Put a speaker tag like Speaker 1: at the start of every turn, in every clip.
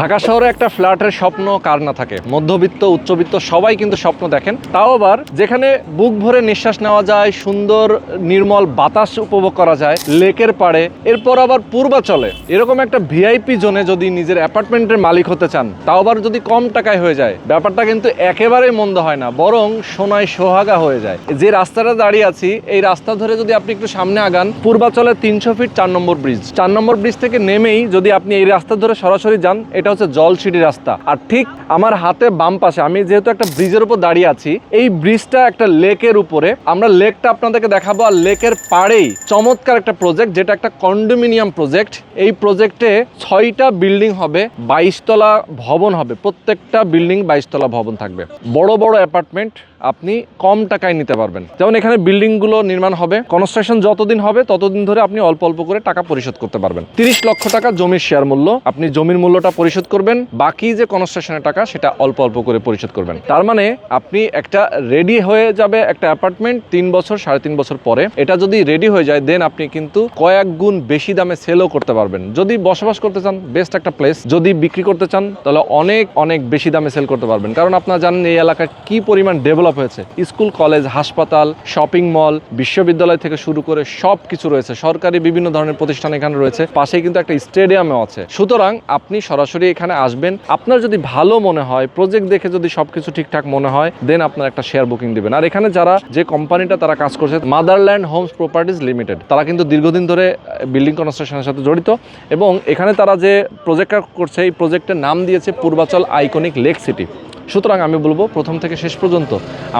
Speaker 1: ঢাকা শহরে একটা ফ্ল্যাটের স্বপ্ন কার না থাকে? মধ্যবিত্ত, উচ্চবিত্ত সবাই কিন্তু স্বপ্ন দেখেন। তাও আবার যেখানে বুক ভরে নিঃশ্বাস নেওয়া যায়, সুন্দর, নির্মল বাতাস উপভোগ করা যায়, লেকের পাড়ে, এরপর আবার পূর্বাচলে। এরকম একটা ভিআইপি জোনে যদি নিজের অ্যাপার্টমেন্টের মালিক হতে চান, তাও আবার যদি কম টাকায় হয়ে যায়, ব্যাপারটা কিন্তু একেবারেই মন্দ হয় না, বরং সোনায় সোহাগা হয়ে যায়। যে রাস্তাটা দাঁড়িয়ে আছি, এই রাস্তা ধরে যদি আপনি একটু সামনে আগান, পূর্বাচলে তিনশো ফিট চার নম্বর ব্রিজ। চার নম্বর ব্রিজ থেকে নেমেই যদি আপনি এই রাস্তা ধরে সরাসরি যান এটা হচ্ছে জলসিটি রাস্তা। আর ঠিক আমার হাতে বাম পাশে, আমি যেহেতু একটা ব্রিজের উপর দাঁড়িয়ে আছি, এই ব্রিজটা একটা লেকের উপরে। আমরা লেকটা আপনাদেরকে দেখাবো, আর লেকের পাড়েই চমৎকার একটা প্রজেক্ট যেটা একটা কন্ডোমিনিয়াম প্রজেক্ট এই প্রজেক্টে ছয়টা বিল্ডিং হবে, বাইশতলা ভবন হবে, প্রত্যেকটা বিল্ডিং বাইশতলা ভবন থাকবে। বড় বড় অ্যাপার্টমেন্ট আপনি কম টাকায় নিতে পারবেন। যেমন এখানে বিল্ডিংগুলো নির্মাণ হবে কনস্ট্রাকশন যতদিন হবে, ততদিন ধরে আপনি অল্প অল্প করে টাকা পরিশোধ করতে পারবেন। তিরিশ লক্ষ টাকা জমির শেয়ার মূল্য, আপনি জমির মূল্যটা পরিশোধ করবেন, বাকি যে কনস্ট্রাকশনের টাকা সেটা অল্প অল্প করে পরিশোধ করবেন। তার মানে আপনি একটা রেডি হয়ে যাবে একটা অ্যাপার্টমেন্ট তিন বছর, সাড়ে তিন বছর পরে। এটা যদি রেডি হয়ে যায় দেন আপনি কিন্তু কয়েক গুণ বেশি দামে সেলও করতে পারবেন। যদি বসবাস করতে চান বেস্ট একটা প্লেস যদি বিক্রি করতে চান, তাহলে অনেক অনেক বেশি দামে সেল করতে পারবেন। কারণ আপনারা জানেন এই এলাকায় কি পরিমাণ ডেভেলপ হয়েছে। স্কুল, কলেজ, হাসপাতাল, শপিং মল, বিশ্ববিদ্যালয় থেকে শুরু করে সব কিছু রয়েছে। সরকারি বিভিন্ন ধরনের প্রতিষ্ঠান এখানে রয়েছে। পাশেই কিন্তু একটা স্টেডিয়ামও আছে। সুতরাং আপনি সরাসরি এখানে আসবেন। আপনার যদি ভালো মনে হয় প্রজেক্ট দেখে যদি সবকিছু ঠিকঠাক মনে হয় দেন আপনার একটা শেয়ার বুকিং দিবেন। আর এখানে যারা যে কোম্পানিটা তারা কাজ করছে মাদারল্যান্ড হোমস প্রপার্টিজ লিমিটেড তারা কিন্তু দীর্ঘদিন ধরে বিল্ডিং কনস্ট্রাকশনের সাথে জড়িত এবং এখানে তারা যে প্রজেক্টটা করছে, এই প্রজেক্টের নাম দিয়েছে পূর্বাচল আইকনিক লেক সিটি সুতরাং আমি বলব প্রথম থেকে শেষ পর্যন্ত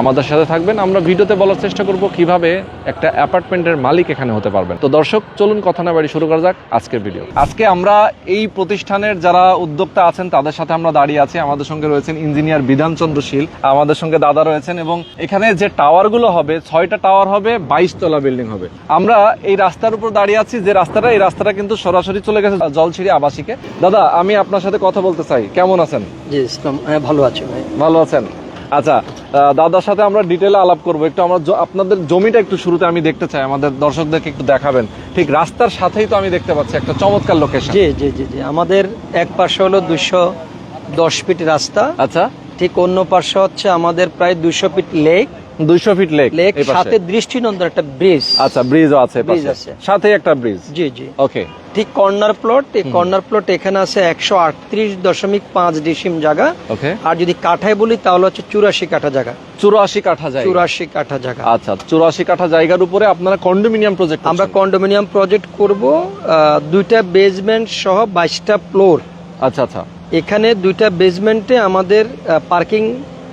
Speaker 1: আমাদের সাথে থাকবেন। আমরা ভিডিওতে বলার চেষ্টা করব কীভাবে একটা অ্যাপার্টমেন্টের মালিক এখানে হতে পারবেন। তো দর্শক, চলুন কথা না বাড়ি শুরু করা যাক আজকের ভিডিও। আজকে আমরা এই প্রতিষ্ঠানের যারা উদ্যোক্তা আছেন, তাদের সাথে আমরা দাঁড়িয়ে আছি। আমাদের সঙ্গে রয়েছেন ইঞ্জিনিয়ার বিধানচন্দ্র শীল, আমাদের সঙ্গে দাদা রয়েছেন এবং এখানে যে টাওয়ারগুলো হবে, ছয়টা টাওয়ার হবে বাইশ তলা বিল্ডিং হবে। আমরা এই রাস্তার উপর দাঁড়িয়ে আছি। যে রাস্তাটা, এই রাস্তাটা কিন্তু সরাসরি চলে গেছে জলছিড়ি আবাসিকে। দাদা, আমি আপনার সাথে কথা বলতে চাই। কেমন আছেন?
Speaker 2: জি হ্যাঁ ভালো আছি।
Speaker 1: ভালো আছেন? আচ্ছা দাদার সাথে আমরা ডিটেলে আলাপ করব। একটু আমরা আপনাদের জমিটা একটু শুরুতে আমি দেখতে চাই আমাদের দর্শকদেরকে একটু দেখাবেন। ঠিক রাস্তার সাথেই তো আমি দেখতে পাচ্ছি একটা চমৎকার লোকেশন
Speaker 2: জি জি জি জি। আমাদের এক পাশে হলো দুশো দশ ফিট রাস্তা।
Speaker 1: আচ্ছা।
Speaker 2: ঠিক অন্য পাশে হচ্ছে আমাদের প্রায় দুশো ফিট লেক
Speaker 1: দুইশো ফিট লেক
Speaker 2: লেক। সাথে দৃষ্টিনন্দন একটা ব্রিজ
Speaker 1: আচ্ছা ব্রিজও আছে পাশে।
Speaker 2: আছে।
Speaker 1: সাথে একটা ব্রিজ
Speaker 2: জি জি।
Speaker 1: ওকে
Speaker 2: ঠিক কর্নার প্লট এই কর্নার প্লট এখানে আছে একশো আটত্রিশ দশমিক পাঁচ ডিসিম জায়গা।
Speaker 1: ওকে
Speaker 2: আর যদি কাঠায় বলি তাহলে হচ্ছে চুরাশি কাঠা জায়গা।
Speaker 1: চুরাশি কাঠা জায়গা।
Speaker 2: চুরাশি কাঠা জায়গা।
Speaker 1: আচ্ছা চুরাশি কাঠা জায়গার উপরে আপনারা কন্ডোমিনিয়াম প্রজেক্ট
Speaker 2: আমরা কন্ডোমিনিয়াম প্রজেক্ট করব দুইটা বেসমেন্ট সহ বাইশটা ফ্লোর
Speaker 1: আচ্ছা আচ্ছা।
Speaker 2: এখানে দুইটা বেসমেন্টে আমাদের পার্কিং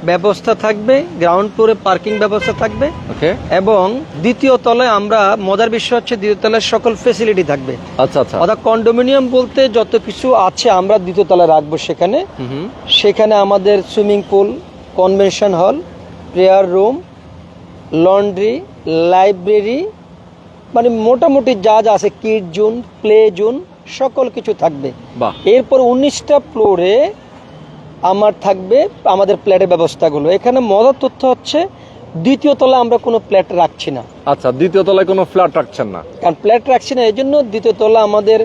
Speaker 2: ব্যবস্থা থাকবে গ্রাউন্ড ফ্লোরে পার্কিং ব্যবস্থা থাকবে।
Speaker 1: ওকে।
Speaker 2: এবং দ্বিতীয় তলায় আমরা মজার বিষয় হচ্ছে দ্বিতীয় তলায় সকল ফেসিলিটি থাকবে।
Speaker 1: আচ্ছা আচ্ছা।
Speaker 2: অর্থাৎ কন্ডোমিনিয়াম বলতে যত কিছু আছে আমরা দ্বিতীয় তলায় রাখব সেখানে। সেখানে আমাদের swimming pool convention hall prayer room laundry library মানে মোটামুটি যা যা আছে কিড জোন প্লে জোন সকল কিছু থাকবে।
Speaker 1: বাহ।
Speaker 2: এরপর উনিশটা ফ্লোরে আমার থাকবে আমাদের প্ল্যাটের ব্যবস্থাগুলো। এখানে মজার তথ্য হচ্ছে দ্বিতীয় তলা আমরা কোনো প্ল্যাট রাখছি না।
Speaker 1: আচ্ছা দ্বিতীয় তলায় কোনো ফ্ল্যাট রাখছেন না?
Speaker 2: কারণ প্ল্যাট রাখছি না এই জন্য দ্বিতীয় তলা আমাদের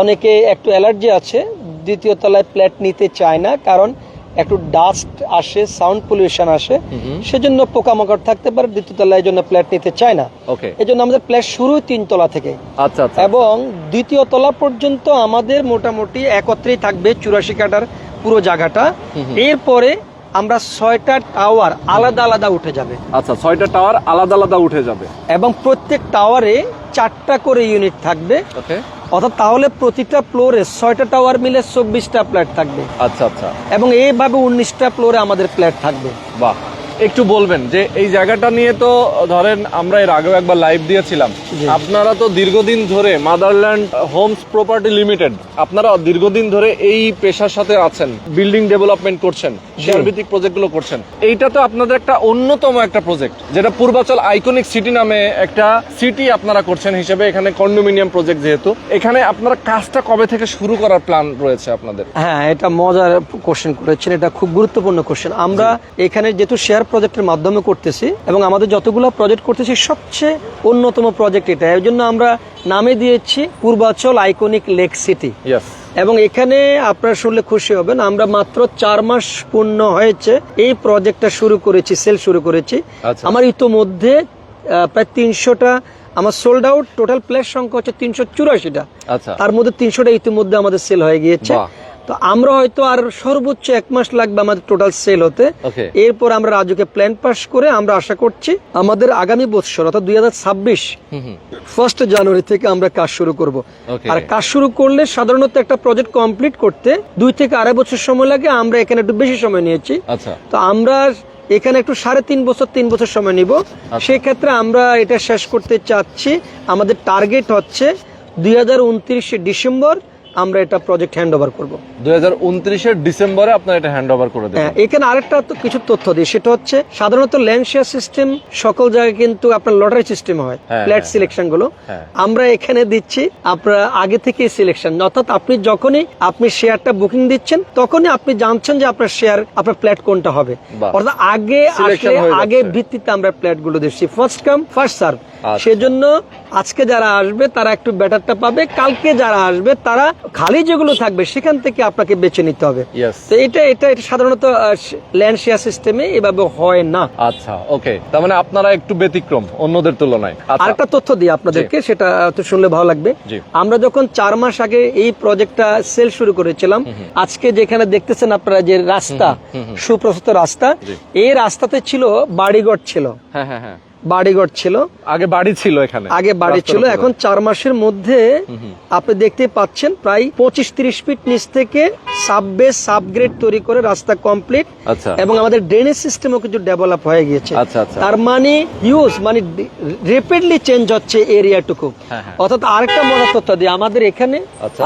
Speaker 2: অনেকে একটু অ্যালার্জি আছে দ্বিতীয় তলায় প্ল্যাট নিতে চায় না কারণ একটু ডাস্ট আসে সাউন্ড পলিউশন আসে। সেজন্য পোকামাকড় থাকতে পারে দ্বিতীয় তলায় এই জন্য প্ল্যাট নিতে চায় না।
Speaker 1: ওকে।
Speaker 2: এই জন্য আমাদের প্ল্যাট শুরু তিন তলা থেকে।
Speaker 1: আচ্ছা আচ্ছা।
Speaker 2: এবং দ্বিতীয় তলা পর্যন্ত আমাদের মোটামুটি একত্রেই থাকবে চুরাশি কাটার পুরো জায়গাটা। এরপরে আমরা ছয়টা টাওয়ার আলাদা আলাদা উঠে যাবে।
Speaker 1: আচ্ছা ছয়টা টাওয়ার আলাদা আলাদা উঠে যাবে।
Speaker 2: এবং প্রত্যেক টাওয়ারে চারটা করে ইউনিট থাকবে।
Speaker 1: ওকে।
Speaker 2: অর্থাৎ তাহলে প্রতিটা ফ্লোরে ছয়টা টাওয়ার মিলে চব্বিশটা ফ্ল্যাট থাকবে।
Speaker 1: আচ্ছা আচ্ছা।
Speaker 2: এবং এইভাবে উনিশটা ফ্লোরে আমাদের ফ্ল্যাট থাকবে।
Speaker 1: বাহ। একটু বলবেন যে এই জায়গাটা নিয়ে তো ধরেন আমরা এর আগেও একবার লাইভ দিয়েছিলাম। আপনারা তো দীর্ঘদিন ধরে মাদারল্যান্ড হোমস প্রপার্টি লিমিটেড আপনারা দীর্ঘদিন ধরে এই পেশার সাথে আছেন বিল্ডিং ডেভেলপমেন্ট করছেন শেয়ার ভিত্তিক প্রজেক্টগুলো করছেন। এইটা তো আপনাদের একটা অন্যতম একটা প্রজেক্ট যেটা পূর্বাচল আইকনিক সিটি নামে একটা সিটি আপনারা করছেন হিসেবে এখানে কন্ডোমিনিয়াম প্রজেক্ট যেহেতু। এখানে আপনারা কাজটা কবে থেকে শুরু করার প্ল্যান রয়েছে আপনাদের?
Speaker 2: হ্যাঁ এটা মজার কোশ্চেন করেছেন এটা খুব গুরুত্বপূর্ণ কোশ্চেন আমরা এখানে যেহেতু শেয়ার প্রজেক্টের মাধ্যমে করতেছি এবং আমাদের যতগুলো প্রজেক্ট করতেছি সবচেয়ে অন্যতম প্রজেক্ট এটা। এর জন্য আমরা নামে দিয়েছি পূর্বাচল আইকনিক লেক সিটি এবং এখানে আপনারা শুনলে খুশি হবেন আমরা মাত্র চার মাস পূর্ণ হয়েছে এই প্রজেক্টটা শুরু করেছি সেল শুরু করেছি।
Speaker 1: আচ্ছা।
Speaker 2: আমার ইতোমধ্যে প্রায় তিনশোটা আমার সোল্ড আউট টোটাল প্লেস সংখ্যা হচ্ছে তিনশো চুরাশিটা।
Speaker 1: আচ্ছা।
Speaker 2: তার মধ্যে তিনশোটা ইতিমধ্যে আমাদের সেল হয়ে গিয়েছে। তো আমরা হয়তো আর সর্বোচ্চ এক মাস লাগবে আমাদের টোটাল সেল হতে। এরপর আমরা রাজুকে প্ল্যান পাস করে আমরা আশা করছি আমাদের আগামী বছর অর্থাৎ দুই হাজার ছাব্বিশ ফার্স্ট জানুয়ারি থেকে আমরা কাজ শুরু করব। আর কাজ শুরু করলে সাধারণত একটা প্রজেক্ট কমপ্লিট করতে দুই থেকে আড়াই বছর সময় লাগে আমরা এখানে একটু বেশি সময় নিয়েছি।
Speaker 1: আচ্ছা।
Speaker 2: তো আমরা এখানে একটু সাড়ে তিন বছর তিন বছর সময় নিব। সেক্ষেত্রে আমরা এটা শেষ করতে চাচ্ছি। আমাদের টার্গেট হচ্ছে দুই হাজার ডিসেম্বর আমরা এটা প্রজেক্ট হ্যান্ড ওভার করব।
Speaker 1: দুই হাজার ডিসেম্বরে আপনার এটা হ্যান্ড ওভার করে দেবেন।
Speaker 2: হ্যাঁ, এখানে আরেকটা তো কিছু তথ্য দিই। সেটা হচ্ছে সাধারণত ল্যান্ড শেয়ার সিস্টেম সকল জায়গায় কিন্তু আপনার লটারি সিস্টেম হয়
Speaker 1: হ্যাঁ,
Speaker 2: ফ্ল্যাট
Speaker 1: হ্যাঁ,
Speaker 2: সিলেকশনগুলো।
Speaker 1: হ্যাঁ।
Speaker 2: আমরা এখানে দিচ্ছি আপনার আগে থেকে সিলেকশন অর্থাৎ আপনি যখনই আপনি শেয়ারটা বুকিং দিচ্ছেন তখনই আপনি জানছেন যে আপনার শেয়ার আপনার ফ্ল্যাট কোনটা হবে। অর্থাৎ আগে আসলে আগে ভিত্তিতে আমরা ফ্ল্যাটগুলো দিচ্ছি। First come first serve. সেজন্য আজকে যারা আসবে তারা একটু বেটারটা পাবে। কালকে যারা আসবে তারা খালি যেগুলো থাকবে সেখান থেকে আপনাকে বেছে নিতে হবে। তো এটা এটা এটা সাধারণত ল্যান্ড শেয়ার সিস্টেমে এভাবে হয় না।
Speaker 1: আচ্ছা ওকে তার মানে আপনারা একটু ব্যতিক্রম অন্যদের তুলনায়। আচ্ছা।
Speaker 2: আরেকটা তথ্য দিই আপনাদেরকে সেটা তো শুনলে ভালো লাগবে। আমরা যখন চার মাস আগে এই প্রজেক্টটা সেল শুরু করেছিলাম আজকে যেখানে দেখতেছেন আপনারা যে রাস্তা সুপ্রশস্ত রাস্তা। এই রাস্তাতে ছিল বাড়িঘর ছিল।
Speaker 1: হ্যাঁ হ্যাঁ হ্যাঁ।
Speaker 2: বাড়িঘর ছিল।
Speaker 1: আগে বাড়ি ছিল এখানে।
Speaker 2: আগে বাড়ি ছিল। এখন চার মাসের মধ্যে আপনি দেখতে পাচ্ছেন প্রায় পঁচিশ তিরিশ ফিট নিচ থেকে সাববেস সাবগ্রেড তৈরি করে রাস্তা কমপ্লিট।
Speaker 1: আচ্ছা।
Speaker 2: এবং আমাদের ড্রেনেজ সিস্টেমও কিছু ডেভেলপ হয়ে গিয়েছে।
Speaker 1: আচ্ছা, আচ্ছা।
Speaker 2: তার মানে ইউজ মানে রেপিডলি চেঞ্জ হচ্ছে এরিয়াটুকু
Speaker 1: হ্যাঁ, হ্যাঁ।
Speaker 2: অর্থাৎ আরেকটা মজার তথ্য দিই আমাদের এখানে।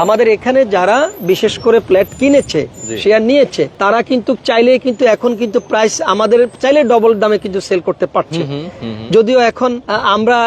Speaker 2: আমাদের এখানে যারা বিশেষ করে ফ্ল্যাট কিনেছে শেয়ার নিয়েছে তারা কিন্তু চাইলে কিন্তু এখন কিন্তু প্রাইস আমাদের চাইলে ডবল দামে কিন্তু সেল করতে পারছে। যদিও এখন আমরা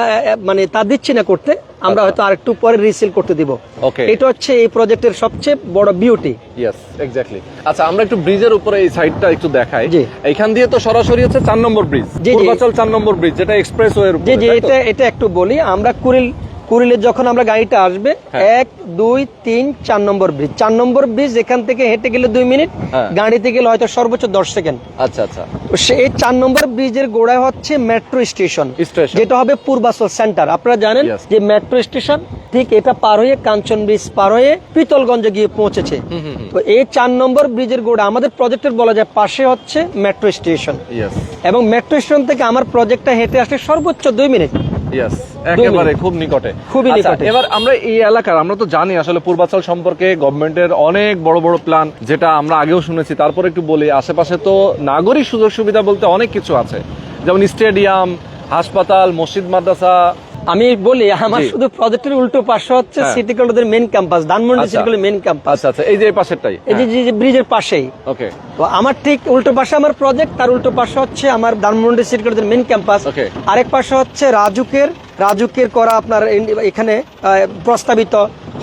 Speaker 2: মানে তা দিচ্ছি না করতে আমরা হয়তো আর একটু পরে রিসেল করতে দিব।
Speaker 1: ওকে
Speaker 2: এটা হচ্ছে এই প্রজেক্টের সবচেয়ে বড় বিউটি
Speaker 1: ইয়েস এক্স্যাক্টলি আচ্ছা আমরা একটু ব্রিজের উপরে এই সাইডটা একটু দেখাই।
Speaker 2: জি।
Speaker 1: এখান দিয়ে তো সরাসরি হচ্ছে চার নম্বর ব্রিজ
Speaker 2: জি।
Speaker 1: পূর্বাচল চার নম্বর ব্রিজ যেটা এক্সপ্রেস উপরে
Speaker 2: যে জি এটা এটা একটু বলি আমরা কুড়িল কুড়িলে যখন আমরা গাড়িটা আসবে
Speaker 1: হ্যাঁ।
Speaker 2: এক দুই তিন চার নম্বর ব্রিজ চার নম্বর ব্রিজ এখান থেকে হেঁটে গেলে দুই মিনিট
Speaker 1: হ্যাঁ।
Speaker 2: গাড়িতে গেলে হয়তো সর্বোচ্চ দশ সেকেন্ড।
Speaker 1: আচ্ছা আচ্ছা।
Speaker 2: তো সেই চার নম্বর ব্রিজের গোড়ায় হচ্ছে মেট্রো স্টেশন যেটা হবে পূর্বাচল সেন্টার আপনারা জানেন যে মেট্রো স্টেশন ঠিক এটা পার হয়ে কাঞ্চন ব্রিজ পার হয়ে পিতলগঞ্জে গিয়ে পৌঁছেছে। তো এই চার নম্বর ব্রিজের গোড়া আমাদের প্রজেক্টের বলা যায় পাশে হচ্ছে মেট্রো স্টেশন এবং মেট্রো স্টেশন থেকে আমার প্রজেক্টটা হেঁটে আসলে সর্বোচ্চ দুই মিনিট।
Speaker 1: ইয়েস একেবারে খুব নিকটে।
Speaker 2: খুবই
Speaker 1: আচ্ছা,
Speaker 2: নিকটে।
Speaker 1: এবার আমরা এই এলাকার আমরা তো জানি আসলে পূর্বাচল সম্পর্কে গভর্নমেন্টের অনেক বড় বড় প্ল্যান যেটা আমরা আগেও শুনেছি তারপর একটু বলি আশেপাশে তো নাগরিক সুযোগ সুবিধা বলতে অনেক কিছু আছে। যেমন স্টেডিয়াম হাসপাতাল মসজিদ মাদ্রাসা
Speaker 2: আমি বলি আমার শুধু প্রজেক্টের উল্টো পাশে হচ্ছে
Speaker 1: হ্যাঁ।
Speaker 2: সিটি কলেজের মেন ক্যাম্পাস ধানমন্ডি। সিটি কলেজের মেন ক্যাম্পাস
Speaker 1: আচ্ছা আচ্ছা এই যে পাশেরটাই।
Speaker 2: এই যে- ব্রিজের পাশেই।
Speaker 1: ওকে
Speaker 2: তো আমার ঠিক উল্টো পাশে আমার প্রজেক্ট তার উল্টো পাশে হচ্ছে আমার ধানমন্ডি সিটি কলেজের মেন ক্যাম্পাস. আরেক পাশে হচ্ছে রাজুকের রাজুকের করা আপনার এখানে প্রস্তাবিত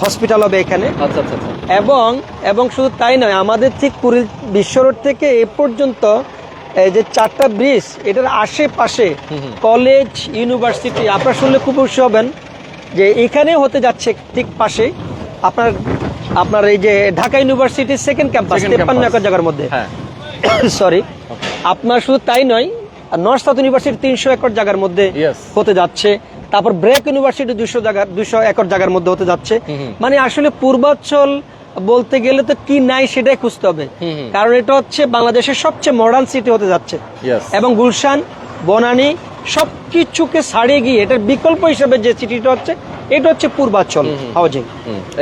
Speaker 2: হসপিটাল হবে এখানে।
Speaker 1: আচ্ছা আচ্ছা আচ্ছা।
Speaker 2: এবং এবং শুধু তাই নয় আমাদের ঠিক পুরী বিশ্ব রোড থেকে এ পর্যন্ত এই যে চারটা ব্রিজ এটার আশেপাশে কলেজ ইউনিভার্সিটি আপনারা শুনলে খুব খুশি হবেন যে এখানে হতে যাচ্ছে ঠিক পাশে আপনার আপনার এই যে ঢাকা ইউনিভার্সিটির সেকেন্ড ক্যাম্পাস তেপ্পান্ন একর জায়গার মধ্যে।
Speaker 1: হ্যাঁ।
Speaker 2: সরি আপনার শুধু তাই নয় নর্থ সাউথ ইউনিভার্সিটি তিনশো একর জায়গার মধ্যে হতে যাচ্ছে তারপর ব্রেক ইউনিভার্সিটি দুশো জায়গা দুশো একর জায়গার মধ্যে হতে যাচ্ছে। মানে আসলে পূর্বাঞ্চল বলতে গেলে তো কি নাই সেটাই খুঁজতে হবে। কারণ এটা হচ্ছে বাংলাদেশের সবচেয়ে মডার্ন সিটি হতে যাচ্ছে। এবং গুলশান বনানী সবকিছুকে ছাড়িয়ে গিয়ে এটার বিকল্প হিসেবে যে সিটিটা হচ্ছে এটা হচ্ছে পূর্বাঞ্চল হাউজিং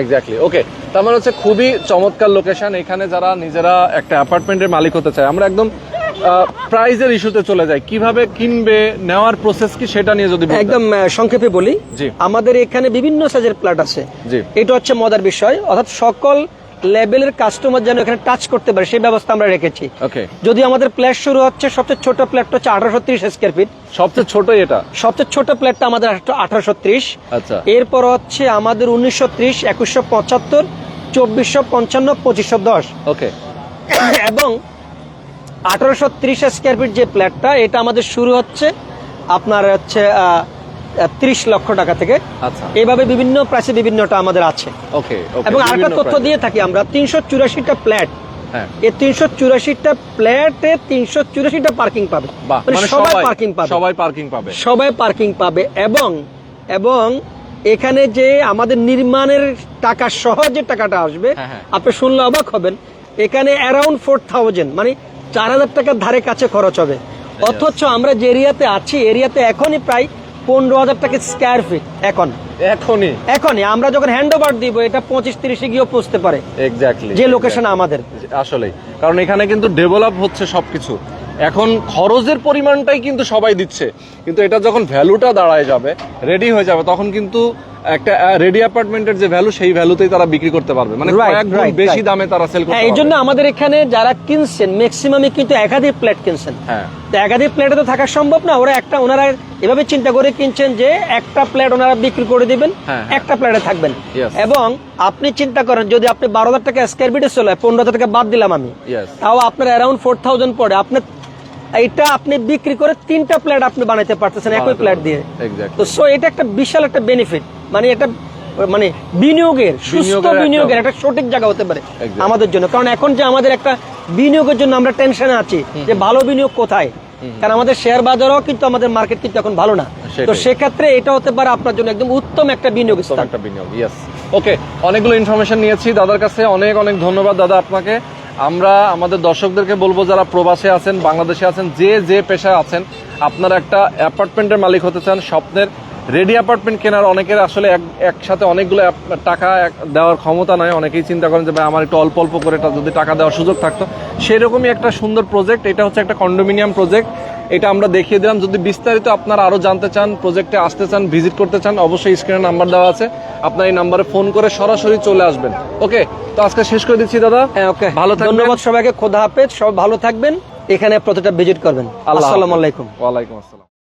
Speaker 1: এক্স্যাক্টলি ওকে তার মানে হচ্ছে খুবই চমৎকার লোকেশন এখানে যারা নিজেরা একটা অ্যাপার্টমেন্টের মালিক হতে চায় আমরা একদম প্রাইজের ইস্যুতে চলে যাই কীভাবে কিনবে নেওয়ার প্রসেস কি সেটা নিয়ে যদি
Speaker 2: একদম সংক্ষেপে বলি। আমাদের এখানে বিভিন্ন সাইজের প্লাট আছে। এটা হচ্ছে মজার বিষয়। অর্থাৎ সকল লেভেলের কাস্টমার যেন এখানে টাচ করতে পারে সেই ব্যবস্থা আমরা রেখেছি। যদি আমাদের প্ল্যাট শুরু হচ্ছে সবচেয়ে ছোট প্ল্যাটটা হচ্ছে আঠারোশো ত্রিশ স্কোয়ার ফিট
Speaker 1: সবচেয়ে ছোট এটা?
Speaker 2: সবচেয়ে ছোট প্ল্যাটটা আমাদের আঠারোশো ত্রিশ।
Speaker 1: আচ্ছা।
Speaker 2: এরপর হচ্ছে আমাদের উনিশশো ত্রিশ একুশশো পঁচাত্তর চব্বিশশো পঞ্চান্ন পঁচিশশো দশ।
Speaker 1: ওকে
Speaker 2: এবং আঠারোশো ত্রিশ স্কোয়ার ফিট যে প্ল্যাটটা এটা আমাদের শুরু হচ্ছে আপনার হচ্ছে তিরিশ লক্ষ টাকা থেকে।
Speaker 1: আচ্ছা।
Speaker 2: এইভাবে বিভিন্ন প্রাইসে বিভিন্নটা আমাদের আছে। এবং আরেকটা তথ্য দিয়ে থাকি আমরা তিনশো চুরাশিটা ফ্ল্যাট এই তিনশো চুরাশিটা ফ্ল্যাটে তিনশো চুরাশিটা পার্কিং পাবে। মানে
Speaker 1: মানে
Speaker 2: সবাই পার্কিং পাবে।
Speaker 1: সবাই পার্কিং পাবে।
Speaker 2: সবাই পার্কিং পাবে এবং এবং এখানে যে আমাদের নির্মাণের টাকা সহ যে টাকাটা আসবে
Speaker 1: হ্যাঁ, হ্যাঁ।
Speaker 2: আপনি শুনলে অবাক হবেন। এখানে অ্যারাউন্ড ফোর থাউজেন্ড মানে চার হাজার টাকার ধারে কাছে খরচ হবে। অথচ আমরা যে এরিয়াতে আছি এরিয়াতে এখনই প্রায় পনেরো হাজার টাকা স্কোয়ার ফিট এখন।
Speaker 1: এখনই।
Speaker 2: এখনই। আমরা যখন হ্যান্ড ওভার দিব এটা পঁচিশ তিরিশে গিয়েও পৌঁছতে পারে।
Speaker 1: এক্স্যাক্টলি
Speaker 2: যে লোকেশন আমাদের।
Speaker 1: আসলেই। কারণ এখানে কিন্তু ডেভেলপ হচ্ছে সবকিছু। এখন খরচের পরিমাণটাই কিন্তু সবাই দিচ্ছে। কিন্তু এটা যখন ভ্যালুটা দাঁড়ায় যাবে রেডি হয়ে যাবে তখন কিন্তু একটা রেডি অ্যাপার্টমেন্টের যে ভ্যালু সেই ভ্যালুতেই তারা বিক্রি করতে পারবে। মানে কয়েক গুণ বেশি দামে তারা সেল করতে
Speaker 2: হ্যাঁ এই জন্য আমাদের এখানে যারা কিনছেন ম্যাক্সিমামই কিন্তু একাধিক প্লেট কিনছেন।
Speaker 1: হ্যাঁ।
Speaker 2: তো একাধিক প্লেটে তো থাকা সম্ভব না ওরা একটা ওনারা এভাবে চিন্তা করে কিনছেন যে একটা প্লেট ওনারা বিক্রি করে দিবেন
Speaker 1: হ্যাঁ।
Speaker 2: একটা প্লেটে থাকবেন। এবং আপনি চিন্তা করেন যদি আপনি বারো হাজার টাকা স্কোয়ার ফিটে চলে পনেরো হাজার টাকা বাদ দিলাম আমি তাও আপনার অ্যারাউন্ড ফোর থাউজেন্ড পড়ে। আপনি এইটা আপনি বিক্রি করে তিনটা প্লেট আপনি বানাইতে পারতেছেন একই প্লেট দিয়ে। তো সো এটা একটা বিশাল একটা বেনিফিট মানে এটা মানে বিনিয়োগের সুস্থ
Speaker 1: বিনিয়োগের একটা-
Speaker 2: সঠিক জায়গা হতে পারে আমাদের জন্য। কারণ এখন যে আমাদের একটা বিনিয়োগের জন্য আমরা টেনশনে আছি যে ভালো বিনিয়োগ কোথায়? কারণ আমাদের শেয়ার বাজারও কিন্তু আমাদের মার্কেট কিন্তু এখন ভালো না। তো সেক্ষেত্রে এটা হতে পারে আপনার জন্য একদম উত্তম একটা বিনিয়োগ স্থান।
Speaker 1: একটা বিনিয়োগ ইয়েস ওকে অনেকগুলো ইনফরমেশন নিয়েছি। দাদার কাছে অনেক অনেক ধন্যবাদ দাদা আপনাকে। আমরা আমাদের দর্শকদেরকে বলব, যারা প্রবাসে আছেন, বাংলাদেশে আছেন, যে যে পেশায় আছেন, আপনারা একটা অ্যাপার্টমেন্টের মালিক হতে চান, স্বপ্নের রেডি অ্যাপার্টমেন্ট কেনার অনেকের আসলে এক, একসাথে অনেকগুলো টাকা দেওয়ার ক্ষমতা নয় অনেকেই চিন্তা করেন যে, ভাই, আমার একটু অল্প অল্প করে যদি টাকা দেওয়ার সুযোগ থাকতো। সেরকমই একটা সুন্দর প্রজেক্ট এটা হচ্ছে একটা কন্ডোমিনিয়াম প্রজেক্ট এটা আমরা দেখিয়ে দিলাম। যদি বিস্তারিত আপনারা আরও জানতে চান প্রজেক্টে আসতে চান ভিজিট করতে চান অবশ্যই স্ক্রিনে নাম্বার দেওয়া আছে। আপনার এই নাম্বারে ফোন করে সরাসরি চলে আসবেন। ওকে তো আজকে শেষ করে দিচ্ছি দাদা।
Speaker 2: হ্যাঁ ওকে
Speaker 1: ভালো থাকবেন।
Speaker 2: ধন্যবাদ সবাইকে। খোদা হাফেজ। সব ভালো থাকবেন। এখানে প্রতিটা ভিজিট করবেন। আসসালামু। আলাইকুম।
Speaker 1: ওয়ালাইকুম আসসালাম।